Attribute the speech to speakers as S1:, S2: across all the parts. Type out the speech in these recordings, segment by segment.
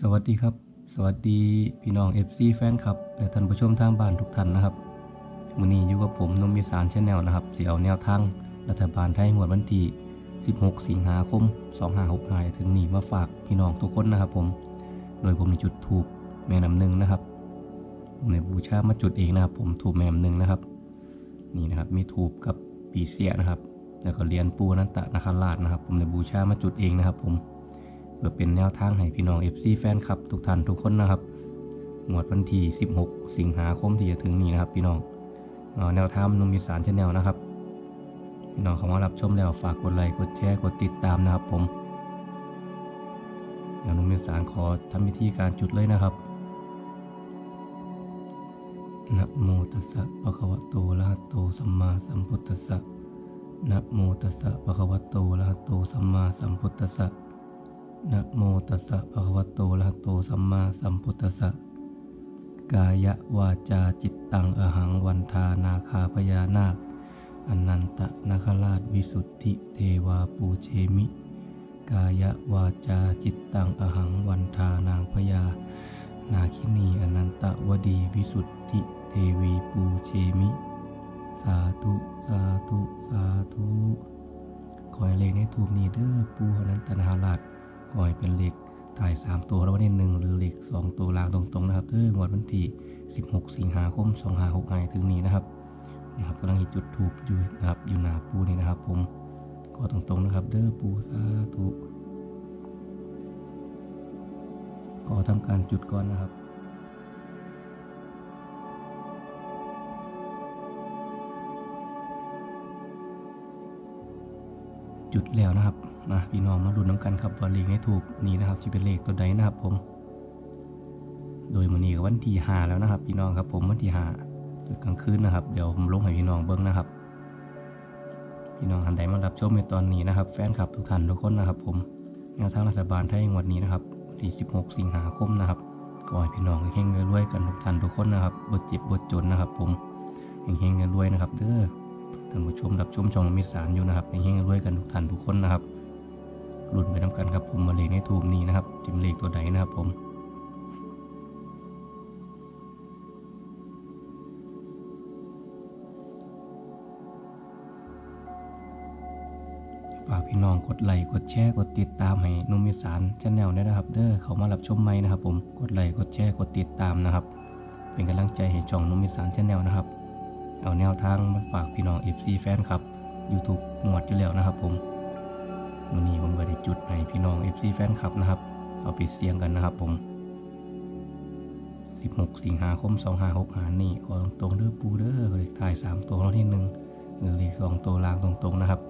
S1: สวัสดีครับ สวัสดีพี่น้อง FC แฟนคลับ และท่านผู้ชมทางบ้านทุกท่านนะครับมื้อนี้อยู่กับผมนมมีสารชแนลนะครับเสิเอาแนวทางรัฐบาลไทยงวดวันที่ 16 สิงหาคม 2565ถึงนี้มาฝากพี่น้องทุกคนนะครับ ผม โดยผมมีจุดถูกแม่น้ำหนึ่งนะครับ ผมในบูชามาจุดเองนะครับ ผมถูกแม่น้ำหนึ่งนะครับ นี่นะครับมีถูกกับปีเสียนะครับ แล้วก็เรียญปูนันตะนาคราชนะครับ ผมในบูชามาจุดเองนะครับ ผม พื่อเป็นแนวทางให้พี่น้อง FC แฟนคลับทุกท่านทุกคนนะครับงวดวันที่ 16 สิงหาคมที่จะถึงนี้นะครับ พี่น้องอแนวทางนุ่มมีสารชแนลนะครับ พี่น้องเข้ามารับชมแล้วฝากกดไลค์กดแชร์กดติดตามนะครับ ผมเดี๋ยวนุ่มมีสารขอทำพิธีการจุดเลยนะครับนะโมตัสสะภะคะวะโตอะระหะโตสัมมาสัมพุทธัสสะนะโมตัสสะภะคะวะโตอะระหะโตสัมมาสัมพุทธัสสะ นะโมตัสสะภะคะวะโตอะระหะโตสัมมาสัมพุทธัสสะกายวาจาจิตตังอหังวันทานาคาพญานาคอนันตนาคราชวิสุทธิเทวาปูเชมิ กายวาจาจิตตังอหังวันทานางพญานาคินีอนันตวดีวิสุทธิเทวีปูเชมิ สาธุสาธุสาธุขอให้เลขในทูปนี้เด้อปูอนันตนาคราช ก่อยเป็นเลขถ่าย3ตัวแล้ววันที่หนึ่งหรือเลข2ตัวลางตรงๆนะครับเอองวดวันที่ 16 สิงหาคม2565ถึงนี้นะครับนะครับกำลังจุดถูกอยู่นะครับอยู่หน้าปูนี่นะครับ ผมขอตรงๆนะครับ เด้อปูสาธุขอทำการจุดก่อนนะครับ จุดแล้วนะครับมาพี่น้องมาลุ้นน้ำกันครับว่าเลขในถูกนี่นะครับที่เป็นเลขตัวใดนะครับผม โดยมันนี้ก็วันที่หาแล้วนะครับ พี่น้องครับ ผมวันที่หาจุดกลางคืนนะครับ เดี๋ยวผมลงให้พี่น้องเบิ้งนะครับ พี่น้องท่านใดมารับชมในตอนนี้นะครับ แฟนคลับทุกท่านทุกคนนะครับ ผมแนวทางรัฐบาลไทยงวดนี้นะครับวันที่ 16 สิงหาคมนะครับก็ให้พี่น้องเฮงๆรวยๆกันทุกท่านทุกคนนะครับบดเจ็บบดจนนะครับ ผมเฮงๆรวยนะครับ เด้อ ท่านผู้ชมรับชมช่องมิตรสารอยู่นะครับเฮงรวยกันทุกท่านทุกคนนะครับรุ่นไปน้ำกันครับผมมาเลขในทูมนี้นะครับจิมเลขตัวใดนะครับผมฝากพี่น้องกดไลค์กดแชร์กดติดตามให้นุ่มมิตรสารชแนลด้วยนะครับ เด้อเขามารับชมใหม่นะครับ ผมกดไลค์กดแชร์กดติดตามนะครับ เป็นกำลังใจให้ช่องนุ่มมิตรสารชแนลนะครับ เอาแนวทางมาฝากพี่น้อง FC แฟนครับ YouTube หมวดอยู่แล้วนะครับ ผมวันนี้ผมก็ได้จุดให้พี่น้อง FC แฟนคลับนะครับ เอาไปเสียงกันนะครับ ผม 16 สิงหาคม 2565 นี่ขอตรงๆเด้อปูเด้อเลขท้าย 3 ตัวรางวัลที่1หรือเลข2ตัวล่างตรงๆนะครับ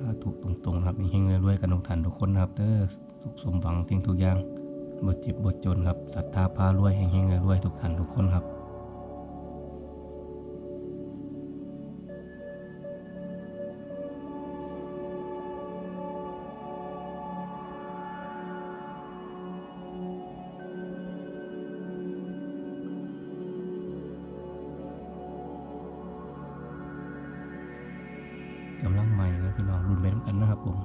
S1: ถ้าถูกตรงๆนะครับมีเฮงรวยๆกันทุกท่านทุกคนนะครับเด้อสุขสมหวังทิ้งทุกอย่างบทเจ็บบทจนครับศรัทธาพารวยเฮงๆรวยๆทุกท่านทุกคนครับ ผม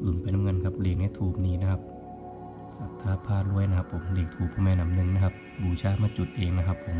S1: หลุนไปน้ำเงินครับเหลียงให้ถูบนี้นะครับศรัทธาพารวยนะครับ ผมเหลียงถูกพ่อแม่นำหนึ่งนะครับ บูชามาจุดเองนะครับผม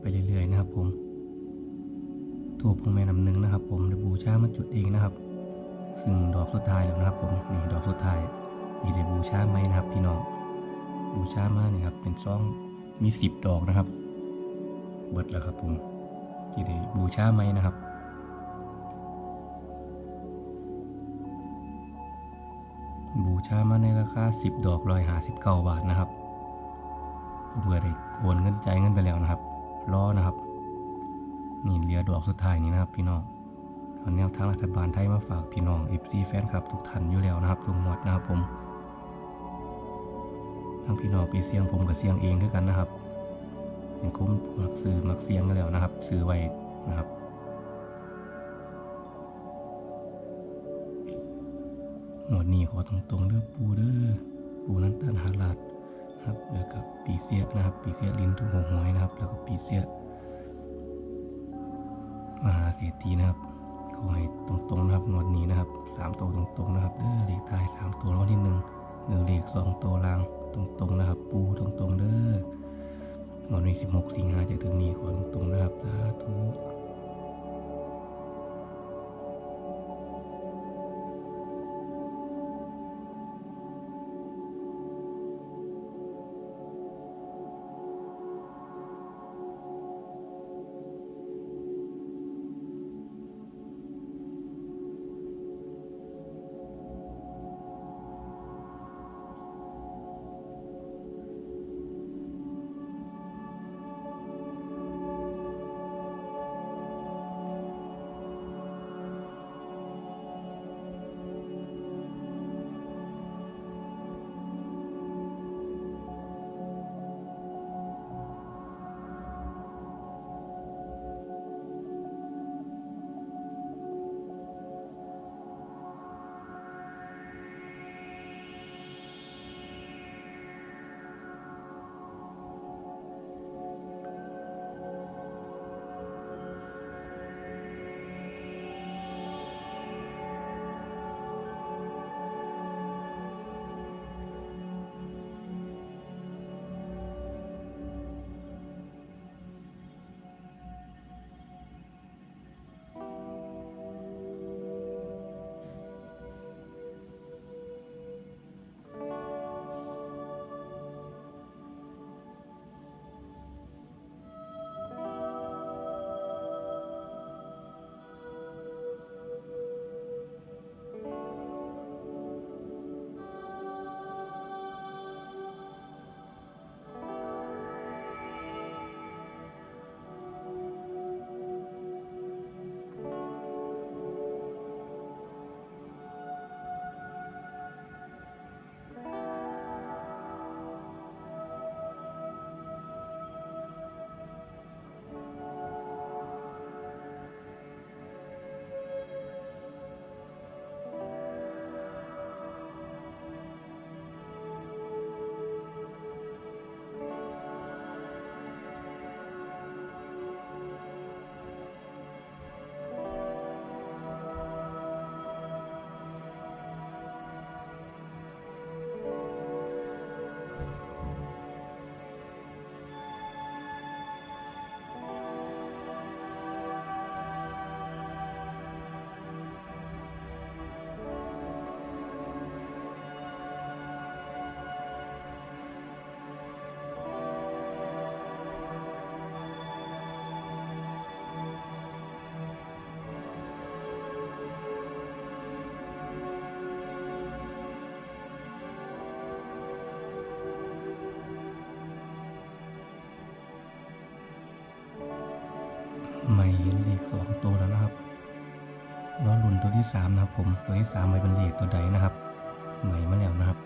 S1: ไปเรื่อยๆนะครับ ผมทูบของแม่น้ำหนึ่งนะครับ ผมได้บูชามาจุดเองนะครับ ซึ่งดอกสุดท้ายแล้วนะครับ ผมนี่ดอกสุดท้ายนี่ได้บูชาไหมนะครับ พี่น้องบูชามานี่ครับ เป็นซองมีสิบดอกนะครับ เบิดแล้วครับ ผมที่ได้บูชาไหมนะครับบูชามาในราคา 10 ดอกรอยหาสิบเก้าบาทนะครับผมก็ได้โอนเงินใจเงินไปแล้วนะครับ รอนะครับ นี่เหลือดอกสุดท้ายนี้นะครับ พี่น้องตอนนี้ทางรัฐบาลไทยมาฝากพี่น้องเอฟซีแฟนคลับทุกท่านอยู่แล้วนะครับทุกหมวดนะครับผม ทั้งพี่น้องไปเสียงผมกับเสียงเองด้วยกันนะครับยังคุ้มมักซื้อมักเสียงกันแล้วนะครับ ซื้อไว้นะครับหมวดนี้ขอตรงๆเด้อปูเด้อปูนั้นตันหาลาด ครับ แล้วก็ปีเสียนะครับ ปีเสียลิ้นถูกหัวหวยนะครับ แล้วก็ปีเสียมหาเศรษฐีนะครับขอให้ตรงๆนะครับหมวดนี้นะครับสามตัวตรงๆนะครับเด้อเลขท้ายสามตัวรางวัลที่หนึ่งหรือเลขสองตัวล่างตรงๆนะครับ ปูตรงๆเด้อหมวดนี้สิบหกสิงหาจะถึงนี้ขอตรงๆนะครับสาธุ สองตัวแล้วนะครับรอลุ่นตัวที่สามนะครับผมตัวที่สามไม่เป็นเลขตัวใดนะครับใหม่มาแล้วนะครับ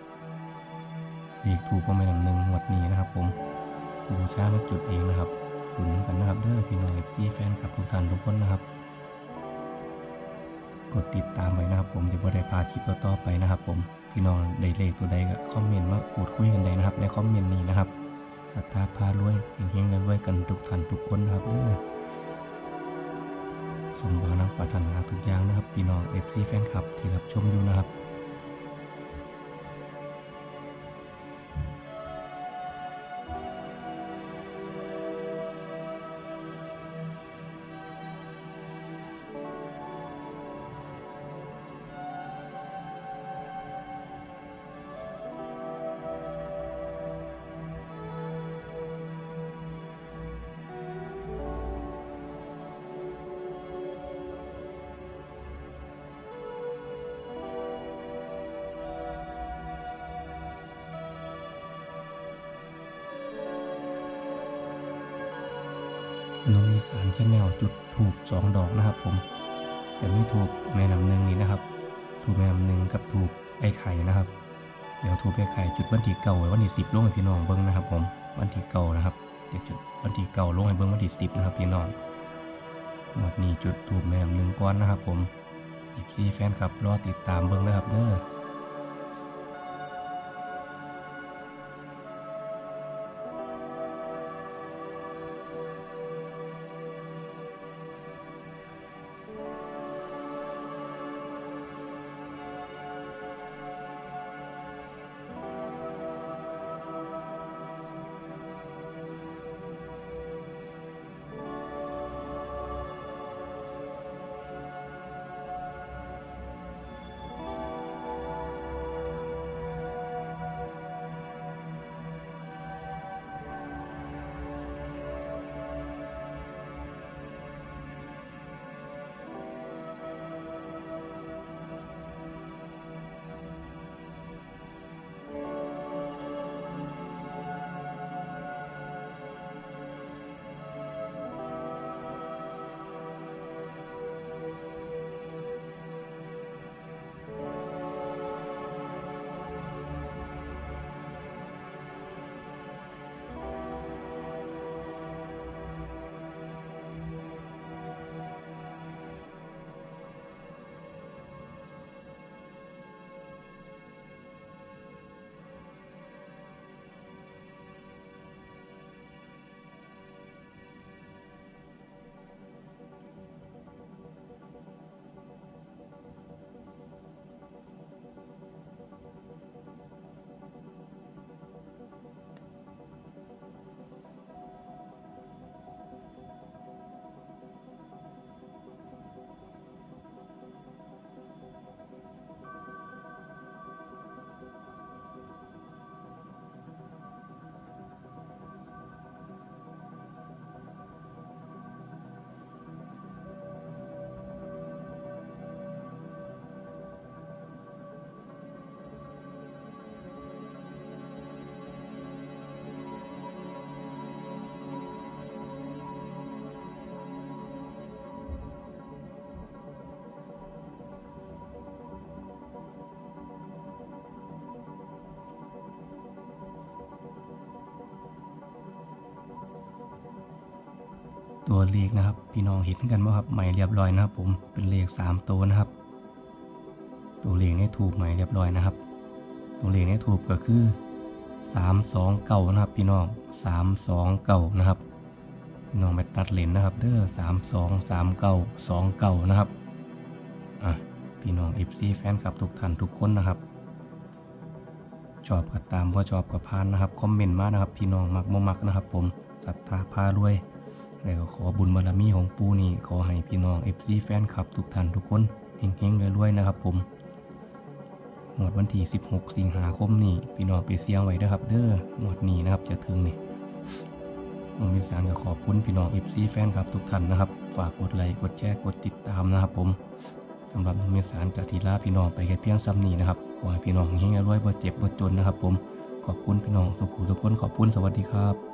S1: เลขถูกก็ไม่นำหนึ่งหมวดนี้นะครับ ผมบูชามาจุดเองนะครับลุ่นกันนะครับเด้อพี่น้องพี่แฟนคลับทุกท่านทุกคนนะครับ กดติดตามไว้นะครับ ผมจะบ่ได้พาดคลิปต่อไปนะครับ ผมพี่น้องได้เลขตัวใดก็คอมเมนต์มาพูดคุยกันได้นะครับในคอมเมนต์นี้นะครับศรัทธาพารวยเฮงๆรวยกันทุกท่านทุกคนนะครับเด้อ สมหวังนักปรารถนาทุกอย่างนะครับพี่น้องเอฟซีแฟนคลับที่รับชมอยู่นะครับ นมอีสานชาแนลจุดถูกสองดอกนะครับ ผมแต่ไม่ถูกแม่น้ำหนึ่งนี่นะครับ ถูกแม่น้ำหนึ่งกับถูกไอ้ไข่นะครับ เดี๋ยวถูกไอ้ไข่จุดวันที่เก่าวันที่สิบลงให้พี่น้องเบิ้งนะครับ ผมวันที่เก่านะครับจะจุดวันที่เก่าลงให้เบิ้งวันที่สิบนะครับพี่น้องหมดนี้จุดถูกแม่น้ำหนึ่งก้อนนะครับ ผมอีซีแฟนคลับรอติดตามเบิ้งนะครับเด้อ ตัวเลขนะครับ พี่น้องเห็นกันว่าครับใหม่เรียบร้อยนะครับ ผมเป็นเลขสามตัวนะครับ ตัวเลขนี้ถูกใหม่เรียบร้อยนะครับ ตัวเลขนี้ถูกก็คือสามสองเก่านะครับ พี่น้องสามสองเก่านะครับพี่น้องไปตัดเลนนะครับเด้อสามสองสามเก่าสองเก่านะครับอะพี่น้องเอฟซีแฟนคลับทุกท่านทุกคนนะครับชอบก็ตามพอชอบก็พานนะครับ คอมเมนต์มานะครับ พี่น้องมักบ่มักนะครับ ผมศรัทธาพารวย แล้วก็ขอบุญบารมีของปูนี่ขอให้พี่น้องเอฟซีแฟนคลับทุกท่านทุกคนเฮงๆรวยๆนะครับ ผมหมวดวันที่ 16 สิงหาคมนี่พี่น้องไปเสียงไว้เด้อครับ เด้อหมวดนี้นะครับจะถึงนี่ผมมีสารก็ขอบคุณพี่น้องเอฟซีแฟนคลับทุกท่านนะครับ ฝากกดไลค์กดแชร์กดติดตามนะครับ ผมสำหรับมีสารจากทีลาพี่น้องไปแค่เพียงซ้ำนี้นะครับขอให้พี่น้องเฮงๆรวยๆบ่เจ็บบ่จนนะครับ ผมขอบคุณพี่น้องทุกคนทุกคนขอบคุณสวัสดีครับ